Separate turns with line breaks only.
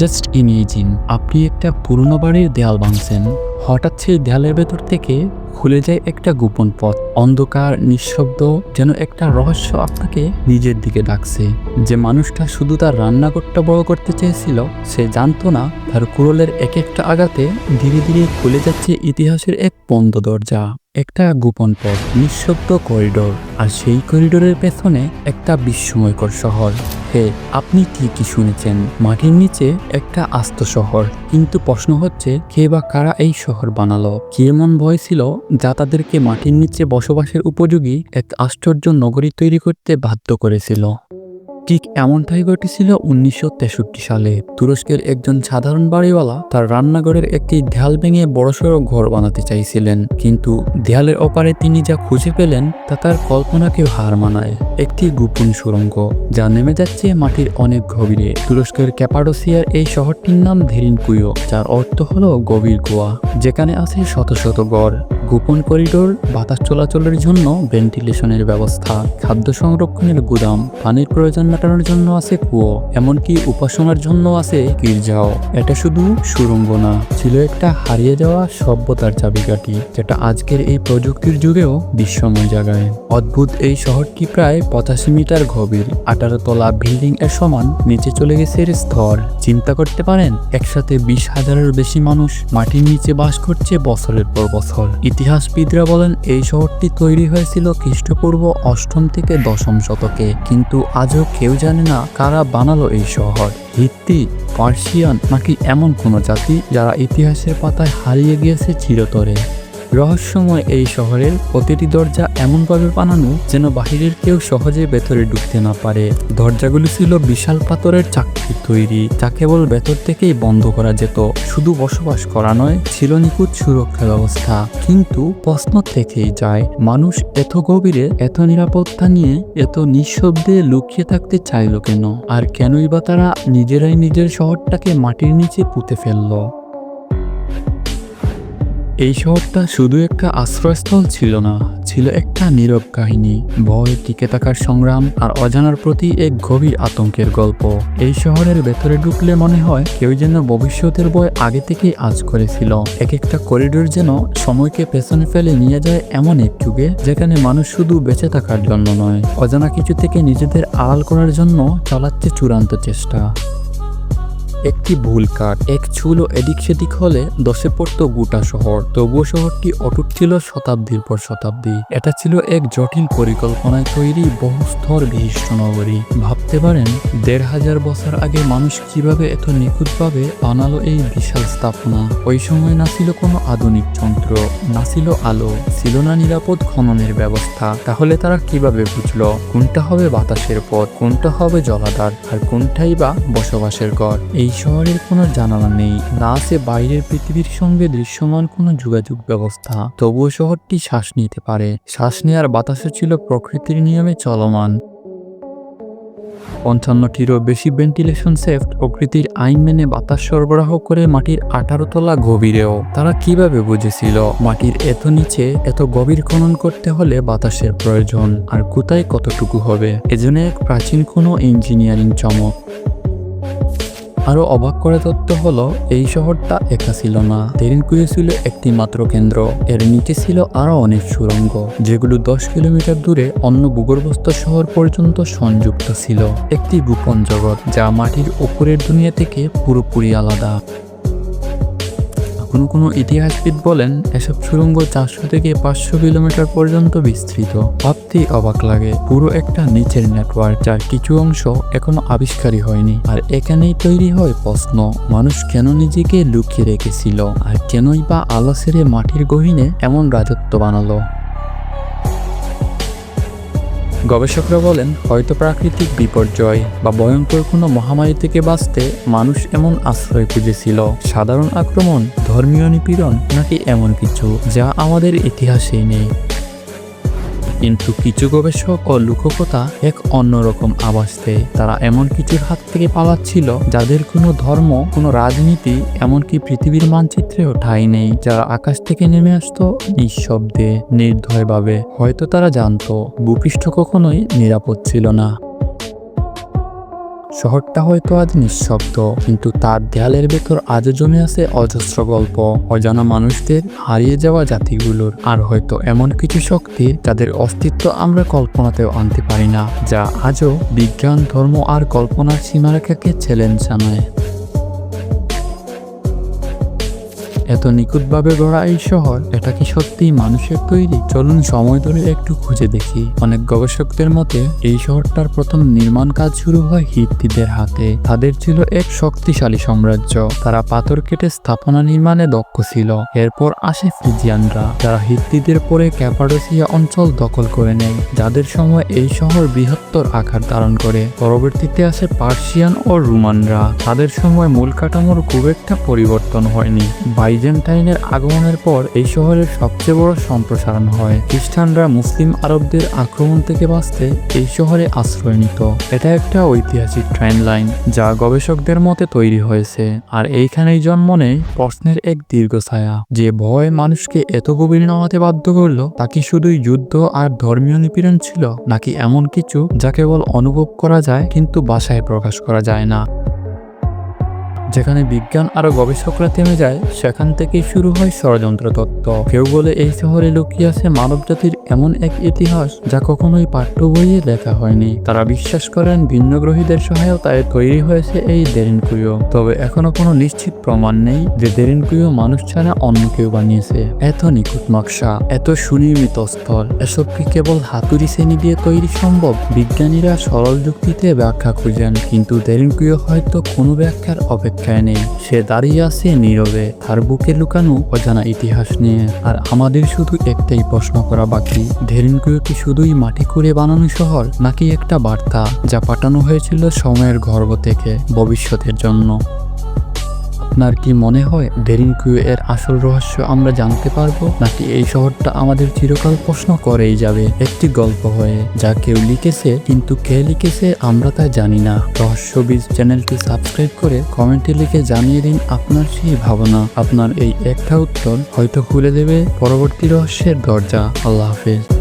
Just imagine, আপনি একটা পুরনো বাড়ির দেয়াল ভাঙছেন। হঠাৎ সেই দেয়ালের ভেতর থেকে খুলে যায় একটা গোপন পথ। অন্ধকার, নিঃশব্দ, যেন একটা রহস্য আপনাকে নিজের দিকে ডাকছে। যে মানুষটা শুধু তার রান্নাঘরটা বড় করতে চেয়েছিল, সে জানতো না, তার কুড়লের এক একটা আঘাতে ধীরে ধীরে খুলে যাচ্ছে ইতিহাসের এক বন্ধ দরজা। একটা গোপন পথ, নিঃশব্দ করিডোর, আর সেই করিডোরের পেছনে একটা বিস্ময়কর শহর। হে, আপনি ঠিকই শুনেছেন মাটির নিচে একটা আস্ত শহর। কিন্তু প্রশ্ন হচ্ছে, কে বা কারা এই শহর বানালো? কি এমন ভয় ছিল যা তাদেরকে মাটির নিচে বসবাসের উপযোগী এক আশ্চর্য নগরী তৈরি করতে বাধ্য করেছিল? ঠিক এমনটাই ঘটেছিল উনিশশো তেষট্টি সালে। তুরস্কের একজন সাধারণ বাড়িওয়ালা তার রান্নাঘরের একটি দেয়াল ভেঙে বড়সড় ঘর বানাতে চাইছিলেন। কিন্তু দেয়ালের ওপারে তিনি যা খুঁজে পেলেন, তা তার কল্পনাকে হার মানায়। একটি গোপন সুড়ঙ্গ, যা নেমে যাচ্ছে মাটির অনেক গভীরে। তুরস্কের ক্যাপাডোসিয়ার এই শহরটির নাম ধেরিনকুয়ো যার অর্থ হলো গভীর গোয়া, যেখানে আছে শত শত গড়। গোপন করিডোর, বাতাস চলাচলের জন্য ভেন্টিলেশনের ব্যবস্থা, খাদ্য সংরক্ষণের গুদাম, পানির প্রয়োজন মেটানোর জন্য আছে কুয়ো, এমনকি উপাসনার জন্য আছে গির্জাও। এটা শুধু সুরঙ্গ না, ছিল একটা হারিয়ে যাওয়া সভ্যতার চাবিকাঠি, যেটা আজকের এই প্রযুক্তির যুগেও বিশ্বময় জায়গায়। অদ্ভুত এই শহরটি প্রায় পঁচাশি মিটার গভীর, আঠারো তলা বিল্ডিং এর সমান নিচে চলে গেছে স্তর। চিন্তা করতে পারেন, একসাথে বিশ হাজারের বেশি মানুষ মাটির নিচে বাস করছে বছরের পর বছর। ইতিহাসবিদরা বলেন, এই শহরটি তৈরি হয়েছিল খ্রিস্টপূর্ব অষ্টম থেকে দশম শতকে। কিন্তু আজও কেউ জানে না কারা বানালো এই শহর। হিত্তি পার্সিয়ান নাকি এমন কোনো জাতি যারা ইতিহাসের পাতায় হারিয়ে গিয়েছে চিরতরে? রহস্যময় এই শহরের প্রতিটি দরজা এমনভাবে বানানো যেন বাহিরের কেউ সহজে ভেতরে ঢুকতে না পারে। দরজাগুলি ছিল বিশাল পাথরের চাকরির তৈরি, যা কেবল ভেতর থেকেই বন্ধ করা যেত। শুধু বসবাস করা নয়, ছিল নিখুঁত সুরক্ষা ব্যবস্থা। কিন্তু প্রশ্ন থেকেই যায়, মানুষ এত গভীরে, এত নিরাপত্তা নিয়ে, এত নিঃশব্দে লুকিয়ে থাকতে চাইল কেন? আর কেনই বা তারা নিজেরাই নিজের শহরটাকে মাটির নিচে পুঁতে ফেলল? এই শহরটা শুধু একটা আশ্রয়স্থল ছিল না, ছিল একটা নীরব কাহিনী, ভয় টিকে থাকার সংগ্রাম আর অজানার প্রতি এক গভীর আতঙ্কের গল্প। এই শহরের ভেতরে ঢুকলে মনে হয় কেউ যেন ভবিষ্যতের ভয় আগে থেকেই আজ করেছিল। এক একটা করিডোর যেন সময়কে পেছনে ফেলে নিয়ে যায় এমন এক যুগে, যেখানে মানুষ শুধু বেঁচে থাকার জন্য নয়, অজানা কিছু থেকে নিজেদের আড়াল করার জন্য চালাচ্ছে চূড়ান্ত চেষ্টা। একটি ভুল কাট এক চুলো এদিক সেদিক হলে দশে পড়তো গোটা শহর। তবুও শহরটি অটুট ছিল শতাব্দীর পর শতাব্দী। এটা ছিল এক জটিল পরিকল্পনায় তৈরি বহু স্তর বিশিষ্ট নগরী। ভাবতে পারেন, দেড় হাজার বছর আগে মানুষ কীভাবে এত নিখুঁতভাবে বানালো এই বিশাল স্থাপনা? ওই সময় না ছিল কোনো আধুনিক যন্ত্র, না ছিল আলো, ছিল না নিরাপদ খননের ব্যবস্থা। তাহলে তারা কীভাবে বুঝলো? কোনটা হবে বাতাসের পথ, কোনটা হবে জলাধার, আর কোনটাই বা বসবাসের গড়? এই শহরের কোনো জানালা নেই, না আছে বাইরের পৃথিবীর সঙ্গে দৃশ্যমান কোনো যোগাযোগ ব্যবস্থা। তবুও শহরটি শ্বাস নিতে পারে। শ্বাস নেওয়ার বাতাসও ছিল প্রকৃতির নিয়মে চলমান। পঞ্চান্নটিরও বেশি ভেন্টিলেশন সেফট প্রকৃতির আইন মেনে বাতাস সরবরাহ করে মাটির আঠারো তলা গভীরেও। তারা কীভাবে বুঝেছিল মাটির এত নিচে এত গভীর খনন করতে হলে বাতাসের প্রয়োজন? আর কোথায় কতটুকু হবে? এজন্য এক প্রাচীন কোনো ইঞ্জিনিয়ারিং চমক। আরও অবাক করা তথ্য হলো, এই শহরটা একা ছিল না। তেরিনকুয়ে ছিল একটি মাত্র কেন্দ্র। এর নিচে ছিল আরও অনেক সুরঙ্গ, যেগুলো দশ কিলোমিটার দূরে অন্য ভূগর্ভস্থ শহর পর্যন্ত সংযুক্ত ছিল। একটি গোপন জগৎ, যা মাটির উপরের দুনিয়া থেকে পুরোপুরি আলাদা। কোনো কোনো ইতিহাসবিদ বলেন, এসব সুড়ঙ্গ চারশো থেকে পাঁচশো কিলোমিটার পর্যন্ত বিস্তৃত। ভাবতেই অবাক লাগে, পুরো একটা নিচের নেটওয়ার্ক যার কিছু অংশ এখনও আবিষ্কারই হয়নি। আর এখানেই তৈরি হয় প্রশ্ন, মানুষ কেন নিজেকে লুকিয়ে রেখেছিল? আর কেনই বা আলো মাটির গহীনে এমন রাজত্ব বানালো? গবেষকরা বলেন, হয়তো প্রাকৃতিক বিপর্যয় বা ভয়ঙ্কর কোনো মহামারী থেকে বাঁচতে মানুষ এমন আশ্রয় খুঁজেছিল। সাধারণ আক্রমণ, ধর্মীয় নিপীড়ন নাকি এমন কিছু যা আমাদের ইতিহাসেই নেই। কিন্তু কিছু গবেষক ও লোককথা এক অন্যরকম আভাস দেয় তারা এমন কিছুর হাত থেকে পালাচ্ছিল যাদের কোনো ধর্ম, কোনো রাজনীতি, এমনকি পৃথিবীর মানচিত্রেও ঠাঁই নেই। যারা আকাশ থেকে নেমে আসত নিঃশব্দে নির্ভয়ভাবে হয়তো তারা জানত, ভূপৃষ্ঠ কখনোই নিরাপদ ছিল না। শহরটা হয়তো আজ নিঃশব্দ, কিন্তু তার দেয়ালের ভেতর আজও জমে আছে অজস্র গল্প। অজানা মানুষদের হারিয়ে যাওয়া জাতিগুলোর আর হয়তো এমন কিছু শক্তি যাদের অস্তিত্ব আমরা কল্পনাতেও আনতে পারি না, যা আজও বিজ্ঞান, ধর্ম আর কল্পনার সীমারেখাকে চ্যালেঞ্জ জানায়। এত নিখুঁতভাবে গড়া এই শহর, এটা কি সত্যিই মানুষের তৈরি? চলুন সময় ধরে একটু খুঁজে দেখি। অনেক গবেষকদের মতে, এই শহরটার প্রথম নির্মাণ কাজ শুরু হয় হিত্তিদের হাতে। তাদের ছিল এক শক্তিশালী সাম্রাজ্য। তারা পাথর কেটে স্থাপনা নির্মাণে দক্ষ ছিল। এরপর আসে ফ্রিজিয়ানরা যারা হিত্তিদের পরে ক্যাপাডোসিয়া অঞ্চল দখল করে নেয়, যাদের সময় এই শহর বৃহত্তর আকার ধারণ করে। পরবর্তীতে আসে পার্সিয়ান ও রোমানরা। তাদের সময় মূল কাঠামোর খুব একটা পরিবর্তন হয়নি। বাইজেন্টাইনের আগমনের পর এই শহরের সবচেয়ে বড় সম্প্রসারণ হয়। খ্রিস্টানরা মুসলিম আরবদের আক্রমণ থেকে বাঁচতে এই শহরে আশ্রয় নিত। এটা একটা ঐতিহাসিক ট্রেন লাইন যা গবেষকদের মতে তৈরি হয়েছে। আর এইখানেই জন্ম নেয় প্রশ্নের এক দীর্ঘ ছায়া। যে ভয় মানুষকে এত গভীর নামাতে বাধ্য করল, তা কি শুধুই যুদ্ধ আর ধর্মীয় নিপীড়ন ছিল, নাকি এমন কিছু যা কেবল অনুভব করা যায়, কিন্তু ভাষায় প্রকাশ করা যায় না? যেখানে বিজ্ঞান আরও গবেষকরা থেমে যায়, সেখান থেকেই শুরু হয় ষড়যন্ত্র তত্ত্ব কেউ বলে এই শহরে লুকিয়ে আছে মানবজাতির এমন এক ইতিহাস যা কখনোই পাঠ্য বইয়ে লেখা হয়নি। তারা বিশ্বাস করেন ভিন্ন ভিন্নগ্রহীদের সহায়তায় তৈরি হয়েছে এই দেরিনকুয়ো তবে এখনও কোনো নিশ্চিত প্রমাণ নেই যে দেরিনকুয়ো মানুষ ছাড়া অন্য কেউ বানিয়েছে। এত নিখুঁত নকশা, এত সুনির্মিত স্থল, এসব কি কেবল হাতুড়ি শ্রেণি দিয়ে তৈরি সম্ভব? বিজ্ঞানীরা সরল যুক্তিতে ব্যাখ্যা খুঁজেন, কিন্তু দেরিনকুয়ো হয়তো কোনো ব্যাখ্যার অপেক্ষায় নেই। সে দাঁড়িয়ে আছে নীরবে, তার বুকে লুকানো অজানা ইতিহাস নিয়ে। আর আমাদের শুধু একটাই প্রশ্ন করা বাকি। ধেরিনকুয়ো কি শুধুই মাটি করে বানানো শহর, নাকি একটা বার্তা যা পাঠানো হয়েছিল সময়ের গর্ভ থেকে ভবিষ্যতের জন্য? আপনার কি মনে হয় ডেরিনকুয়ো এর আসল রহস্য আমরা জানতে পারব, নাকি এই শহরটা আমাদের চিরকাল প্রশ্ন করেই যাবে? একটি গল্প হয়ে, যা কেউ লিখেছে, কিন্তু কে লিখেছে আমরা তা জানি না। রহস্যবীজ চ্যানেলটি সাবস্ক্রাইব করে কমেন্টে লিখে জানিয়ে দিন আপনার সেই ভাবনা। আপনার এই একটা উত্তর হয়তো খুলে দেবে পরবর্তী রহস্যের দরজা। আল্লাহ হাফেজ।